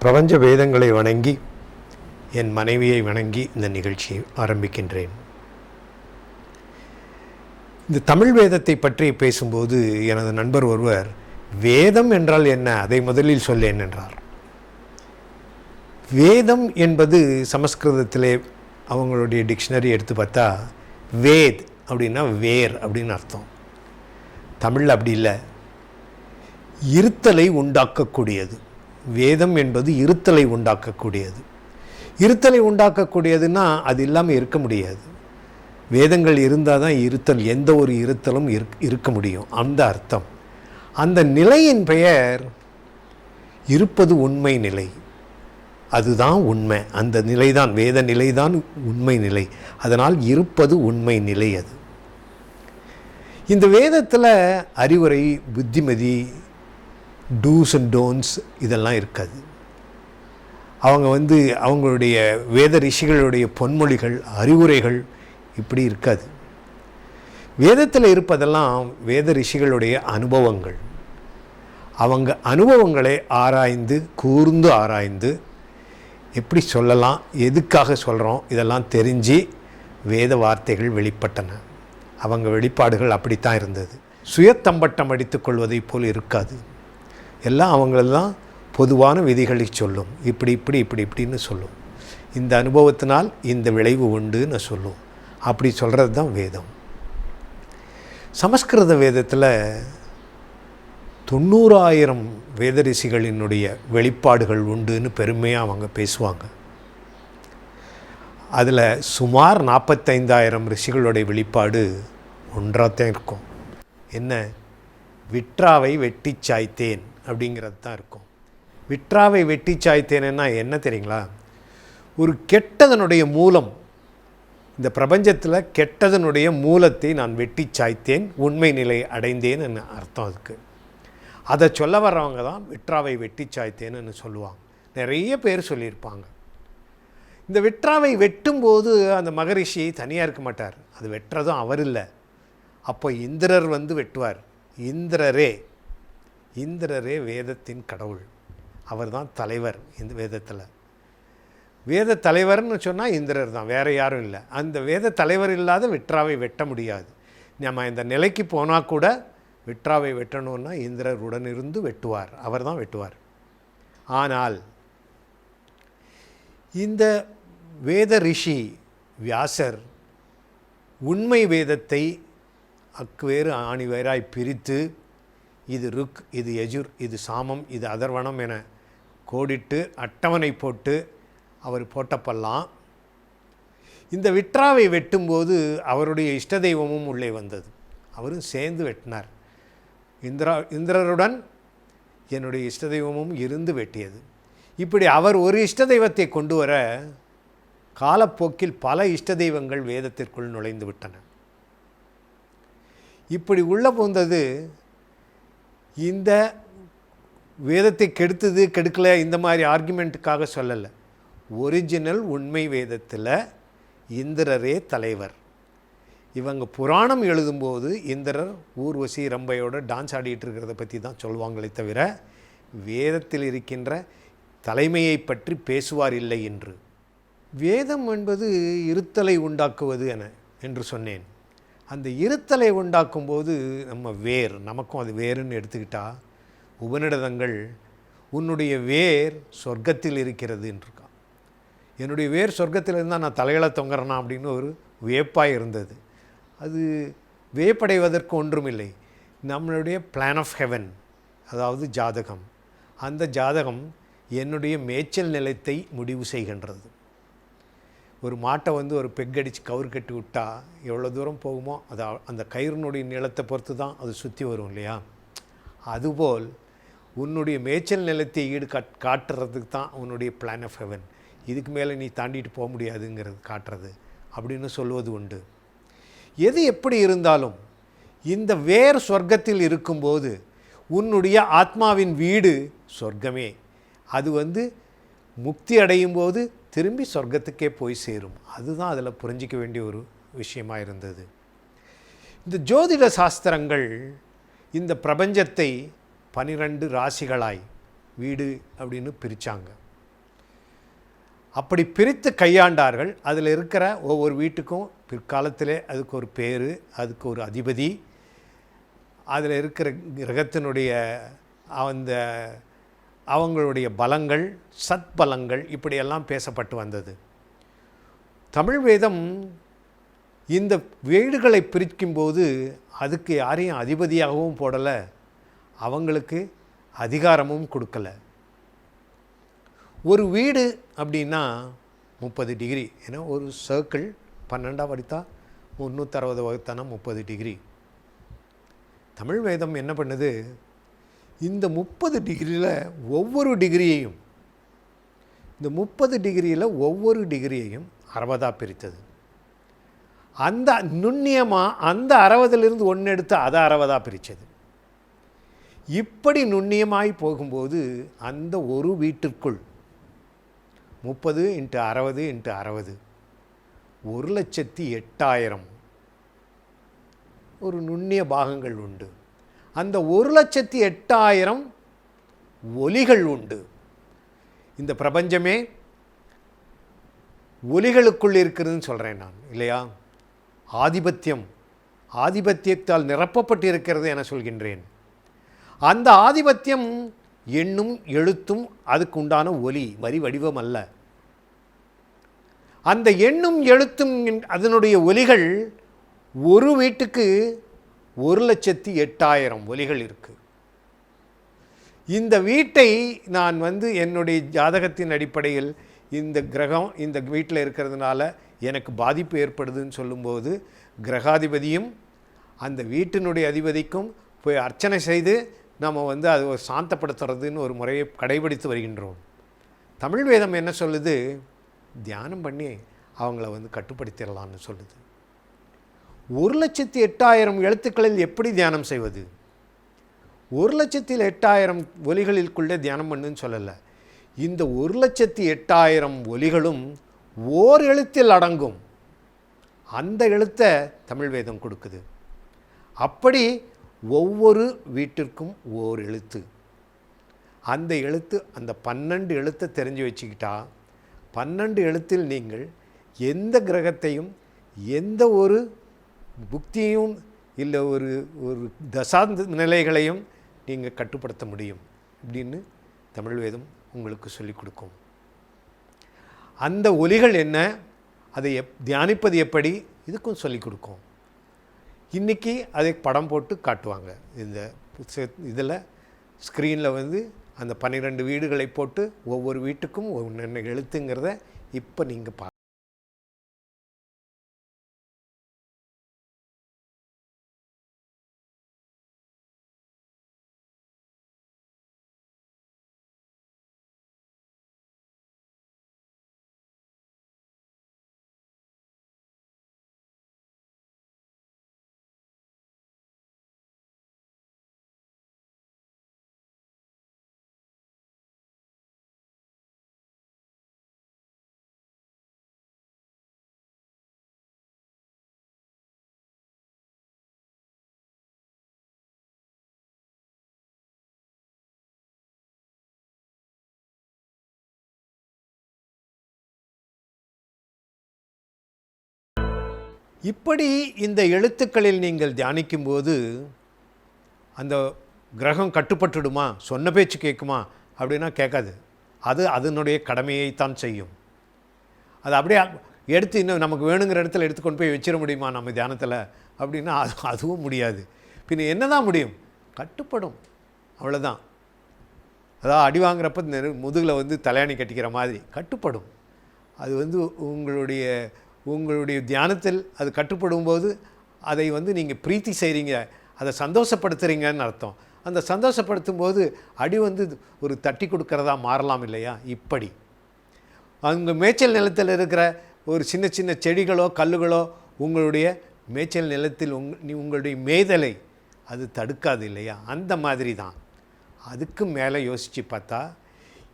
பிரபஞ்ச வேதங்களை வணங்கி என் மனைவியை வணங்கி இந்த நிகழ்ச்சியை ஆரம்பிக்கின்றேன். இந்த தமிழ் வேதத்தை பற்றி பேசும்போது எனது நண்பர் ஒருவர் வேதம் என்றால் என்ன? அதை முதலில் சொல்லேன் என்றார். வேதம் என்பது சமஸ்கிருதத்திலே அவங்களுடைய டிக்ஷனரி எடுத்து பார்த்தா வேத் அப்படின்னா வேர் அப்படின்னு அர்த்தம். தமிழ் அப்படி இல்லை. இருத்தலை உண்டாக்கக்கூடியது. வேதம் என்பது இருத்தலை உண்டாக்கக்கூடியது. இருத்தலை உண்டாக்கக்கூடியதுன்னா அது இல்லாமல் இருக்க முடியாது. வேதங்கள் இருந்தால் தான் இருத்தல் எந்த ஒரு இருத்தலும் இருக் இருக்க முடியும். அந்த அர்த்தம். அந்த நிலையின் பெயர் இருப்பது உண்மை நிலை. அதுதான் உண்மை. அந்த நிலைதான் வேத நிலைதான் உண்மை நிலை. அதனால் இருப்பது உண்மை நிலை அது. இந்த வேதத்தில் அறிவுரை புத்திமதி டூஸ் அண்ட் டோன்ஸ் இதெல்லாம் இருக்காது. அவங்க வந்து அவங்களுடைய வேத ரிஷிகளுடைய பொன்மொழிகள் அறிவுரைகள் இப்படி இருக்காது. வேதத்தில் இருப்பதெல்லாம் வேத ரிஷிகளுடைய அனுபவங்கள். அவங்க அனுபவங்களை ஆராய்ந்து கூர்ந்து ஆராய்ந்து எப்படி சொல்லலாம் எதுக்காக சொல்கிறோம் இதெல்லாம் தெரிஞ்சு வேத வார்த்தைகள் வெளிப்பட்டன. அவங்க வெளிப்பாடுகள் அப்படித்தான் இருந்தது. சுயத்தம்பட்டம் அடித்துக்கொள்வதைப் போல் இருக்காது. எல்லாம் அவங்களெல்லாம் பொதுவான விதிகளை சொல்லும். இப்படி இப்படி இப்படி இப்படின்னு சொல்லும். இந்த அனுபவத்தினால் இந்த விளைவு உண்டுன்னு சொல்லும். அப்படி சொல்கிறது தான் வேதம். சமஸ்கிருத வேதத்தில் தொண்ணூறாயிரம் வேத ரிஷிகளினுடைய வெளிப்பாடுகள் உண்டுன்னு பெருமையாக அவங்க பேசுவாங்க. அதில் சுமார் நாற்பத்தைந்தாயிரம் ரிஷிகளுடைய வெளிப்பாடு ஒன்றாகத்தான் இருக்கும். என்ன? விற்றாவை வெட்டி சாய்த்தேன். அப்படிங்கிறது தான் இருக்கும். விற்றாவை வெட்டி சாய்த்தேனேன்னா என்ன தெரியுங்களா? ஒரு கெட்டதனுடைய மூலம் இந்த பிரபஞ்சத்தில் கெட்டதனுடைய மூலத்தை நான் வெட்டி சாய்த்தேன் உண்மை நிலை அடைந்தேன்னு அர்த்தம் அதுக்கு. அதை சொல்ல வர்றவங்க தான் விற்றாவை வெட்டி சாய்த்தேன்னு சொல்லுவாங்க. நிறைய பேர் சொல்லியிருப்பாங்க. இந்த விற்றாவை வெட்டும்போது அந்த மகரிஷி தனியாக இருக்க மாட்டார். அது வெட்டுறதும் அவர் இல்லை. அப்போ இந்திரர் வந்து வெட்டுவார். இந்திரரே இந்திரரே வேதத்தின் கடவுள். அவர் தான் தலைவர் இந்த வேதத்தில். வேத தலைவர்னு சொன்னால் இந்திரர் தான் வேறு யாரும் இல்லை. அந்த வேத தலைவர் இல்லாத விட்ராவை வெட்ட முடியாது. நம்ம இந்த நிலைக்கு போனால் கூட விட்ராவை வெட்டணும்னா இந்திரர் உடனிருந்து வெட்டுவார் அவர் தான் வெட்டுவார். ஆனால் இந்த வேத ரிஷி வியாசர் உண்மை வேதத்தை அக்குவேறு ஆணிவேராய் பிரித்து இது ருக் இது எஜுர் இது சாமம் இது அதர்வனம் என கோடிட்டு அட்டவணை போட்டு அவர் போட்டப்பெல்லாம் இந்த விட்ராவை வெட்டும்போது அவருடைய இஷ்ட தெய்வமும் உள்ளே வந்தது. அவரும் சேர்ந்து வெட்டினார். இந்திரா இந்திரருடன் என்னுடைய இஷ்ட தெய்வமும் இருந்து வெட்டியது. இப்படி அவர் ஒரு இஷ்ட தெய்வத்தை கொண்டு வர காலப்போக்கில் பல இஷ்ட தெய்வங்கள் வேதத்திற்குள் நுழைந்து விட்டன. இப்படி உள்ள போந்தது இந்த வேதத்தை கெடுத்தது கெடுக்கலை இந்த மாதிரி ஆர்குமெண்ட்டுக்காக சொல்லலை. ஒரிஜினல் உண்மை வேதத்தில் இந்திரரே தலைவர். இவங்க புராணம் எழுதும்போது இந்திரர் ஊர்வசி ரம்பையோட டான்ஸ் ஆடிட்டு இருக்கிறத பற்றி தான் சொல்லுவாங்களே தவிர வேதத்தில் இருக்கின்ற தலைமையை பற்றி பேசுவார் இல்லை என்று. வேதம் என்பது இருத்தலை உண்டாக்குவது என என்று சொன்னேன். அந்த இருத்தலை உண்டாக்கும் போது நம்ம வேர் நமக்கும் அது வேறுன்னு எடுத்துக்கிட்டா உபநிடதங்கள் உன்னுடைய வேர் சொர்க்கத்தில் இருக்கிறது என்றிருக்கான் என்னுடைய வேர் சொர்க்கத்தில் இருந்தால் நான் தலையில தொங்குறேனா அப்படின்னு ஒரு வியப்பாக இருந்தது. அது வியப்படைவதற்கு ஒன்றுமில்லை. நம்மளுடைய பிளான் ஆஃப் ஹெவன் அதாவது ஜாதகம் அந்த ஜாதகம் என்னுடைய மேய்ச்சல் நிலத்தை முடிவு செய்கின்றது. ஒரு மாட்டை வந்து ஒரு பெக்கடிச்சு கவுறு கட்டி விட்டா எவ்வளோ தூரம் போகுமோ அது அந்த கயிறுனுடைய நிலத்தை பொறுத்து தான் அது சுற்றி வரும் இல்லையா? அதுபோல் உன்னுடைய மேய்ச்சல் நிலத்தை ஈடு காட் காட்டுறதுக்கு தான் உன்னுடைய பிளான் ஆஃப் ஹெவன் இதுக்கு மேலே நீ தாண்டிட்டு போக முடியாதுங்கிறது காட்டுறது அப்படின்னு சொல்வது உண்டு. எது எப்படி இருந்தாலும் இந்த வேர் சொர்க்கத்தில் இருக்கும்போது உன்னுடைய ஆத்மாவின் வீடு சொர்க்கமே. அது வந்து முக்தி அடையும் போது திரும்பி சொர்க்கத்துக்கே போய் சேரும். அதுதான் அதில் புரிஞ்சிக்க வேண்டிய ஒரு விஷயமாக இருந்தது. இந்த ஜோதிட சாஸ்திரங்கள் இந்த பிரபஞ்சத்தை பனிரெண்டு ராசிகளாய் வீடு அப்படின்னு பிரித்தாங்க அப்படி பிரித்து கையாண்டார்கள். அதில் இருக்கிற ஒவ்வொரு வீட்டுக்கும் பிற்காலத்திலே அதுக்கு ஒரு பேர் அதுக்கு ஒரு அதிபதி அதில் இருக்கிற கிரகத்தினுடைய அந்த அவங்களுடைய பலங்கள் சத்பலங்கள் இப்படியெல்லாம் பேசப்பட்டு வந்தது. தமிழ் வேதம் இந்த வீடுகளை பிரிக்கும்போது அதுக்கு யாரையும் அதிபதியாகவும் போடலை அவங்களுக்கு அதிகாரமும் கொடுக்கலை. ஒரு வீடு அப்படின்னா முப்பது டிகிரி ஏன்னா ஒரு சர்க்கிள் பன்னெண்டாக வடித்தா முந்நூற்றறுபது வகுத்தானா முப்பது டிகிரி. தமிழ் வேதம் என்ன பண்ணுது? இந்த முப்பது டிகிரியில் ஒவ்வொரு டிகிரியையும் இந்த முப்பது டிகிரியில் ஒவ்வொரு டிகிரியையும் அறுபதாக பிரித்தது. அந்த நுண்ணியமாக அந்த அறுபதுலேருந்து ஒன்று எடுத்து அதை அறுபதாக பிரித்தது. இப்படி நுண்ணியமாய் போகும்போது அந்த ஒரு வீட்டிற்குள் முப்பது இன்ட்டு அறுபது இன்ட்டு அறுபது ஒரு லட்சத்தி எட்டாயிரம் ஒரு நுண்ணிய பாகங்கள் உண்டு. அந்த ஒரு லட்சத்தி எட்டாயிரம் ஒலிகள் உண்டு. இந்த பிரபஞ்சமே ஒலிகளுக்குள் இருக்கிறதுன்னு சொல்கிறேன் நான் இல்லையா? ஆதிபத்தியம் ஆதிபத்தியத்தால் நிரப்பப்பட்டிருக்கிறது என சொல்கின்றேன். அந்த ஆதிபத்தியம் எண்ணும் எழுத்தும் அதுக்கு உண்டான ஒலி வரி வடிவம் அல்ல. அந்த எண்ணும் எழுத்தும் அதனுடைய ஒலிகள் ஒரு வீட்டுக்கு ஒரு லட்சத்தி எட்டாயிரம் ஒலிகள் இருக்குது இந்த வீட்டை நான் வந்து என்னுடைய ஜாதகத்தின் அடிப்படையில் இந்த கிரகம் இந்த வீட்டில் இருக்கிறதுனால எனக்கு பாதிப்பு ஏற்படுதுன்னு சொல்லும்போது கிரகாதிபதியும் அந்த வீட்டினுடைய அதிபதிக்கும் போய் அர்ச்சனை செய்து நம்ம வந்து அது ஒரு சாந்தப்படுத்துறதுன்னு ஒரு முறையை கடைபிடித்து வருகின்றோம். தமிழ் வேதம் என்ன சொல்லுது? தியானம் பண்ணி அவங்கள வந்து கட்டுப்படுத்திடலான்னு சொல்லுது. ஒரு லட்சத்தி எட்டாயிரம் எழுத்துக்களில் எப்படி தியானம் செய்வது? ஒரு லட்சத்தில் எட்டாயிரம் ஒலிகளிற்குள்ளே தியானம் பண்ணுன்னு சொல்லலை. இந்த ஒரு லட்சத்தி எட்டாயிரம் ஒலிகளும் ஓர் எழுத்தில் அடங்கும். அந்த எழுத்தை தமிழ் வேதம் கொடுக்குது. அப்படி ஒவ்வொரு வீட்டிற்கும் ஓர் எழுத்து. அந்த எழுத்து அந்த பன்னெண்டு எழுத்தை தெரிஞ்சு வச்சுக்கிட்டா பன்னெண்டு எழுத்தில் நீங்கள் எந்த கிரகத்தையும் எந்த ஒரு புக்தியும் இல்லை ஒரு ஒரு தசாந்த நிலைகளையும் நீங்கள் கட்டுப்படுத்த முடியும் அப்படின்னு தமிழ் வேதம் உங்களுக்கு சொல்லிக் கொடுக்கும். அந்த ஒலிகள் என்ன? அதை எப் தியானிப்பது எப்படி? இதுக்கும் சொல்லிக் கொடுக்கும். இன்றைக்கி அதை படம் போட்டு காட்டுவாங்க. இந்த இதில் ஸ்க்ரீனில் வந்து அந்த பன்னிரெண்டு வீடுகளை போட்டு ஒவ்வொரு வீட்டுக்கும் ஒன்று எழுத்துங்கிறத இப்போ நீங்கள் பா இப்படி இந்த எழுத்துக்களில் நீங்கள் தியானிக்கும்போது அந்த கிரகம் கட்டுப்பட்டுடுமா? சொன்ன பேச்சு கேட்குமா? அப்படின்னா கேட்காது. அது அதனுடைய கடமையைத்தான் செய்யும். அது அப்படியே எடுத்து இன்னும் நமக்கு வேணுங்கிற இடத்துல எடுத்து கொண்டு போய் வச்சிட முடியுமா நம்ம தியானத்தில்? அப்படின்னா அது அதுவும் முடியாது. பின்ன என்ன தான் முடியும்? கட்டுப்படும். அவ்வளோதான் அதாவது அடி வாங்குறப்ப நெரு முதுகில் வந்து தலையாணி கட்டிக்கிற மாதிரி கட்டுப்படும். அது வந்து உங்களுடைய உங்களுடைய தியானத்தில் அது கட்டுப்படும் போது அதை வந்து நீங்கள் பிரீத்தி செய்கிறீங்க அதை சந்தோஷப்படுத்துகிறீங்கன்னு அர்த்தம். அந்த சந்தோஷப்படுத்தும் போது அடி வந்து ஒரு தட்டி கொடுக்கறதா மாறலாம் இல்லையா? இப்படி. அங்கே மேய்ச்சல் நிலத்தில் இருக்கிற ஒரு சின்ன சின்ன செடிகளோ கல்லுகளோ உங்களுடைய மேய்ச்சல் நிலத்தில் உங் நீ உங்களுடைய மேய்தலை அது தடுக்காது இல்லையா? அந்த மாதிரி தான். அதுக்கு மேலே யோசித்து பார்த்தா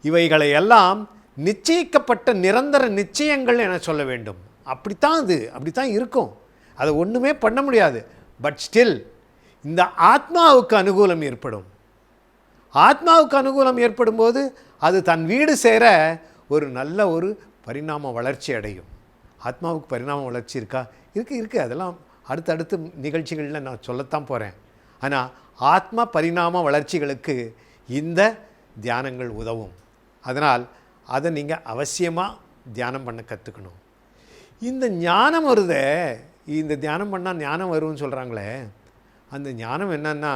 இவைகளை எல்லாம் நிச்சயிக்கப்பட்ட நிரந்தர நிச்சயங்கள் என சொல்ல வேண்டும். அப்படித்தான் அது அப்படித்தான் இருக்கும். அதை ஒன்றுமே பண்ண முடியாது. பட் ஸ்டில் இந்த ஆத்மாவுக்கு அனுகூலம் ஏற்படும். ஆத்மாவுக்கு அனுகூலம் ஏற்படும் போது அது தன் வீடு சேர ஒரு நல்ல ஒரு பரிணாம வளர்ச்சி அடையும். ஆத்மாவுக்கு பரிணாம வளர்ச்சி இருக்கா? இருக்குது இருக்குது அதெல்லாம் அடுத்தடுத்து நிகழ்ச்சிகளில் நான் சொல்லத்தான் போகிறேன் ஆனால் ஆத்ம பரிணாம வளர்ச்சிகளுக்கு இந்த தியானங்கள் உதவும். அதனால் அதை நீங்கள் அவசியமாக தியானம் பண்ண கற்றுக்கணும் இந்த ஞானம் வருதே. இந்த தியானம் பண்ணால் ஞானம் வரும்னு சொல்கிறாங்களே அந்த ஞானம் என்னன்னா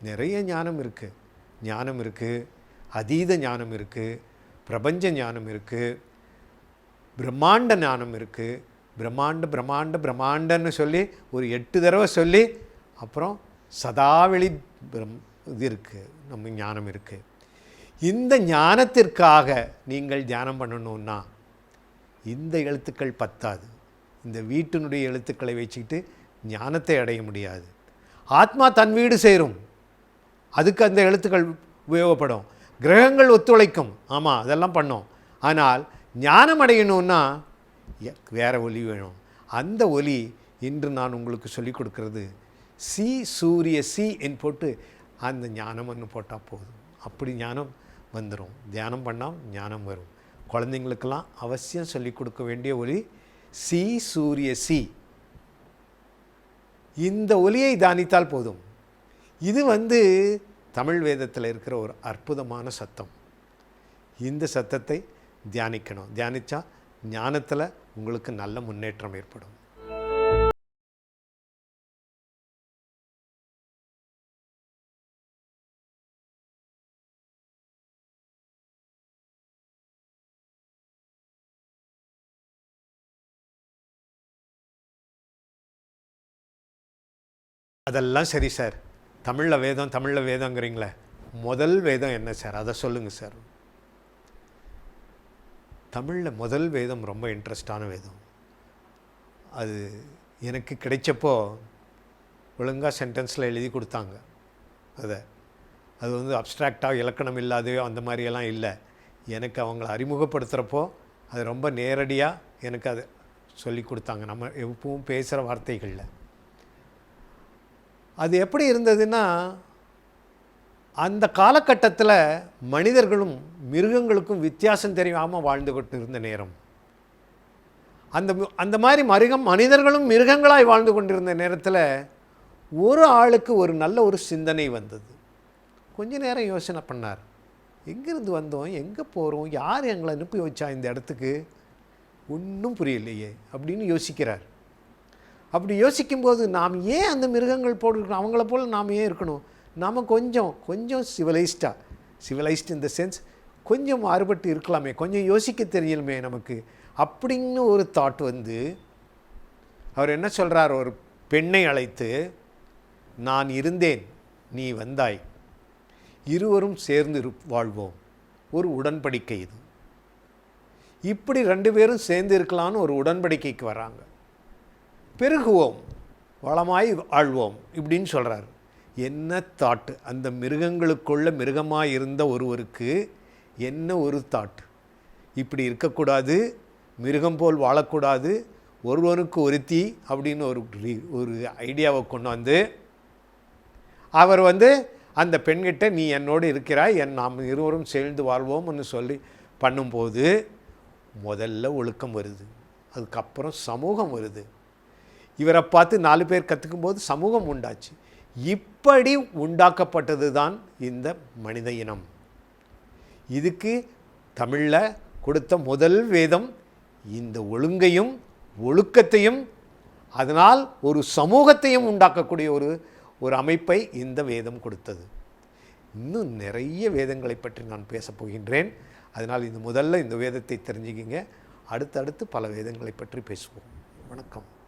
நிறைய ஞானம் இருக்குது ஞானம் இருக்குது அதீத ஞானம் இருக்குது பிரபஞ்ச ஞானம் இருக்குது பிரம்மாண்ட ஞானம் இருக்குது பிரம்மாண்ட பிரம்மாண்ட பிரம்மாண்டன்னு சொல்லி ஒரு எட்டு தடவை சொல்லி அப்புறம் சதாவெளி பிரம் இது இருக்குது நம்ம ஞானம் இருக்குது இந்த ஞானத்திற்காக நீங்கள் தியானம் பண்ணணுன்னா இந்த எழுத்துக்கள் பத்தாது. இந்த வீட்டினுடைய எழுத்துக்களை வச்சுக்கிட்டு ஞானத்தை அடைய முடியாது. ஆத்மா தன் வீடு சேரும். அதுக்கு அந்த எழுத்துக்கள் உபயோகப்படும். கிரகங்கள் ஒத்துழைக்கும். ஆமாம் அதெல்லாம் பண்ணோம். ஆனால் ஞானம் அடையணும்னா வேறு ஒலி வேணும். அந்த ஒலி இன்று நான் உங்களுக்கு சொல்லிக் கொடுக்கறது. சி சூரிய சி என் போட்டு அந்த ஞானம்னு போட்டால் போதும். அப்படி ஞானம் வந்துடும் தியானம் பண்ணால் ஞானம் வரும். குழந்தைங்களுக்கெல்லாம் அவசியம் சொல்லிக் கொடுக்க வேண்டிய ஒலி சி சூரிய சி. இந்த ஒலியை தானித்தால் போதும். இது வந்து தமிழ் வேதத்தில் இருக்கிற ஒரு அற்புதமான சத்தம். இந்த சத்தத்தை தியானிக்கணும். தியானித்தா ஞானத்தில் உங்களுக்கு நல்ல முன்னேற்றம் ஏற்படும். அதெல்லாம் சரி சார். தமிழில் வேதம் தமிழில் வேதங்கிறீங்களே முதல் வேதம் என்ன சார்? அதை சொல்லுங்கள் சார். தமிழில் முதல் வேதம் ரொம்ப இன்ட்ரெஸ்டான வேதம். அது எனக்கு கிடைச்சப்போ ஒழுங்காக சென்டென்ஸில் எழுதி கொடுத்தாங்க. அதை. அது வந்து அப்ஸ்ட்ராக்டாக இலக்கணம் இல்லாத அந்த மாதிரியெல்லாம் இல்லை. எனக்கு அவங்கள அறிமுகப்படுத்துகிறப்போ அது ரொம்ப நேரடியாக எனக்கு அது சொல்லி கொடுத்தாங்க. நம்ம எப்பவும் பேசுகிற வார்த்தைகளில். அது எப்படி இருந்ததுன்னா அந்த காலகட்டத்தில் மனிதர்களும் மிருகங்களுக்கும் வித்தியாசம் தெரியாமல் வாழ்ந்து கொண்டு இருந்த நேரம். அந்த அந்த மாதிரி மருகம் மனிதர்களும் மிருகங்களாய் வாழ்ந்து கொண்டிருந்த நேரத்தில் ஒரு ஆளுக்கு ஒரு நல்ல ஒரு சிந்தனை வந்தது. கொஞ்ச நேரம் யோசனை பண்ணார். எங்கேருந்து வந்தோம்? எங்கே போகிறோம் யார் எங்களை அனுப்பி வச்சா இந்த இடத்துக்கு? ஒன்றும் புரியலையே அப்படின்னு யோசிக்கிறார். அப்படி யோசிக்கும்போது நாம் ஏன் அந்த மிருகங்கள் போட்டு அவங்கள போல் நாம் ஏன் இருக்கணும்? நாம் கொஞ்சம் கொஞ்சம் சிவிலைஸ்டாக சிவிலைஸ்ட் இன் த சென்ஸ் கொஞ்சம் மாறுபட்டு இருக்கலாமே. கொஞ்சம் யோசிக்க தெரியலுமே நமக்கு. அப்படின்னு ஒரு தாட் வந்து அவர் என்ன சொல்கிறார் ஒரு பெண்ணை அழைத்து நான் இருந்தேன் நீ வந்தாய். இருவரும் சேர்ந்து வாழ்வோம். ஒரு உடன்படிக்கை இது. இப்படி ரெண்டு பேரும் சேர்ந்து இருக்கலாம்னு ஒரு உடன்படிக்கைக்கு வராங்க. பெருகுவோம் வளமாய் ஆழ்வோம் இப்படின்னு சொல்கிறார் என்ன தாட்டு? அந்த மிருகங்களுக்குள்ள மிருகமாக இருந்த ஒருவருக்கு என்ன ஒரு தாட் இப்படி இருக்கக்கூடாது மிருகம் போல் வாழக்கூடாது ஒருவனுக்கு ஒருத்தி அப்படின்னு ஒரு ஒரு ஐடியாவை கொண்டு வந்து அவர் வந்து அந்த பெண்கிட்ட நீ என்னோடு இருக்கிறாய் என் நாம் இருவரும் சேர்ந்து வாழ்வோம்னு சொல்லி பண்ணும்போது முதல்ல ஒழுக்கம் வருது. அதுக்கப்புறம் சமூகம் வருது. இவரை பார்த்து நாலு பேர் கற்றுக்கும்போது சமூகம் உண்டாச்சு. இப்படி உண்டாக்கப்பட்டது தான் இந்த மனித இனம். இதுக்கு தமிழில் கொடுத்த முதல் வேதம் இந்த ஒழுங்கையும் ஒழுக்கத்தையும் அதனால் ஒரு சமூகத்தையும் உண்டாக்கக்கூடிய ஒரு ஒரு அமைப்பை இந்த வேதம் கொடுத்தது. இன்னும் நிறைய வேதங்களை பற்றி நான் பேசப் போகின்றேன். அதனால் இந்த முதல்ல இந்த வேதத்தை தெரிஞ்சுக்கிங்க. அடுத்தடுத்து பல வேதங்களை பற்றி பேசுவோம். வணக்கம்.